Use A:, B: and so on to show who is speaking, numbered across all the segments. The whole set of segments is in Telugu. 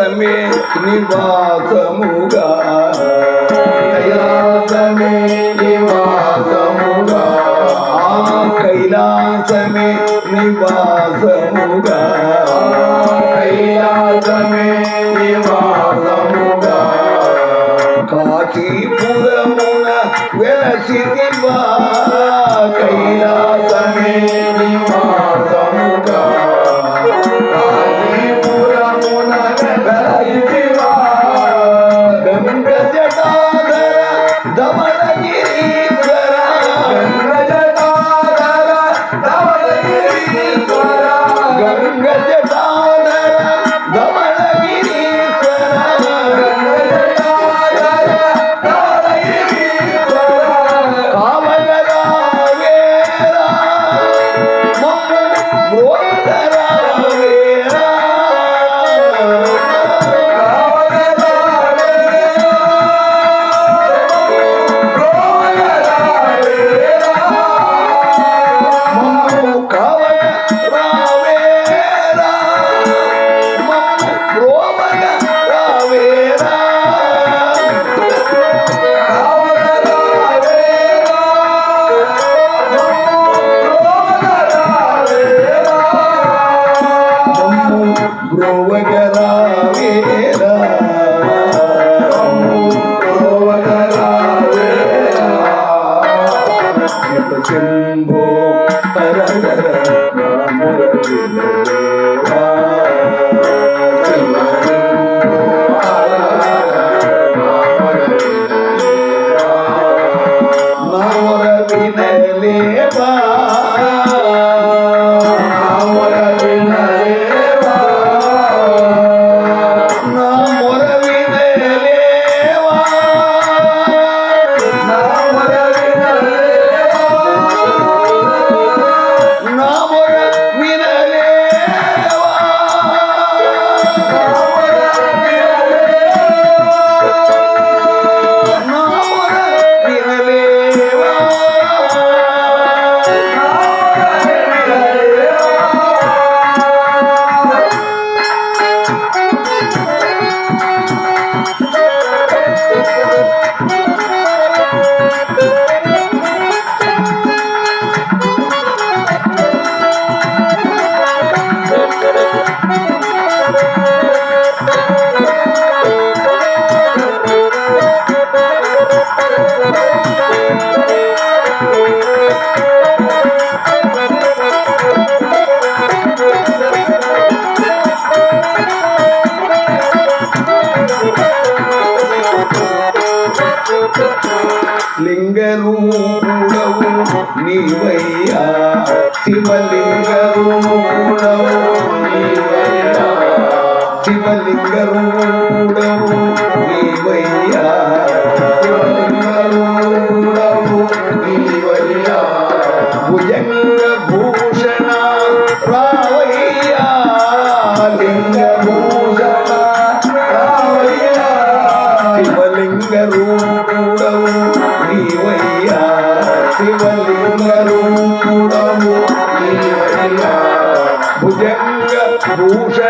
A: కైలాసమే నివాసముగా కైలాసమే నివాసముగా. కైలాసమే నివాసముగా. కైలాసమే నివాసముగా. కాశీపురమున వెలసివా కైలా দিলে বা Thank you. శివలింగరూడము నీవయ్యా శివలింగరూడము నీవయ్యా భుజంగ భూషణ రావయ్యా లింగ భూషణ రావయ్యా శివలింగరూడము నీవయ్యా శివలింగరూడము నీవయ్యా భుజంగ భూషణ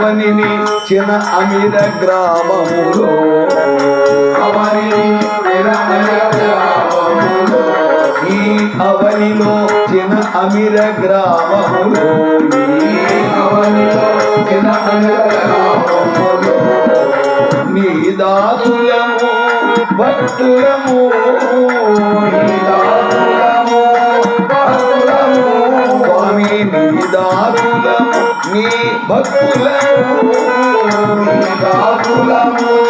A: అవనిని చిన్న అమిర గ్రామములో. ఈ అవనిలో చిన్న అమిర గ్రామములో. అమిర గ్రామములో. నీ దాసులము భక్తులము భక్తులము దాసులము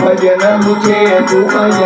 A: భజనలు చేతు భజ